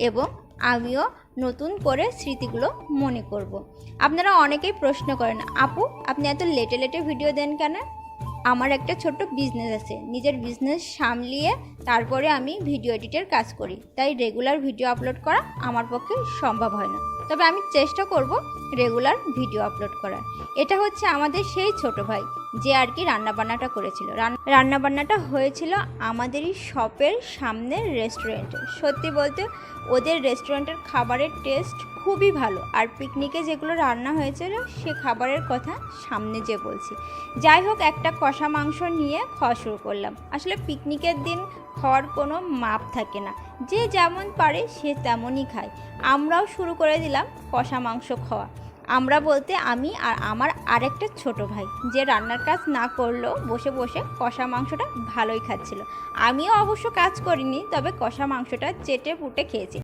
এবং আমিও নতুন করে স্মৃতিগুলো মনে করব। আপনারা অনেকেই প্রশ্ন করেন, আপু, আপনি এত লেটে লেটে ভিডিও দেন কেন? আমার একটা ছোট্ট বিজনেস আছে। নিজের বিজনেস সামলিয়ে তারপরে আমি ভিডিও এডিটের কাজ করি। তাই রেগুলার ভিডিও আপলোড করা আমার পক্ষে সম্ভব হয় না। তবে আমি চেষ্টা করব রেগুলার ভিডিও আপলোড করার। এটা হচ্ছে আমাদের সেই ছোট ভাই। যে আর কি রান্নাবান্নাটা করেছিল। রান- রান্নাবান্নাটা হয়েছিল আমাদেরই শপের সামনের রেস্টুরেন্টে সত্যি বলতে ওদের রেস্টুরেন্টের খাবারের টেস্ট খুবই ভালো। আর পিকনিকে যেগুলো রান্না হয়েছিল সে খাবারের কথা সামনে যে বলছি। যাই হোক, একটা কষা মাংস নিয়ে খাওয়া শুরু করলাম। আসলে পিকনিকের দিন খাওয়ার কোনো মাপ থাকে না। যে যেমন পারে সে তেমনই খায়। আমরাও শুরু করে দিলাম কষা মাংস খাওয়া। আমরা বলতে আমি আর আমার আরেকটা ছোট ভাই, যে রান্নার কাজ না করলেও বসে বসে কষা মাংসটা ভালোই খাচ্ছিল। আমিও অবশ্য কাজ করিনি, তবে কষা মাংসটা চেটে পুটে খেয়েছি।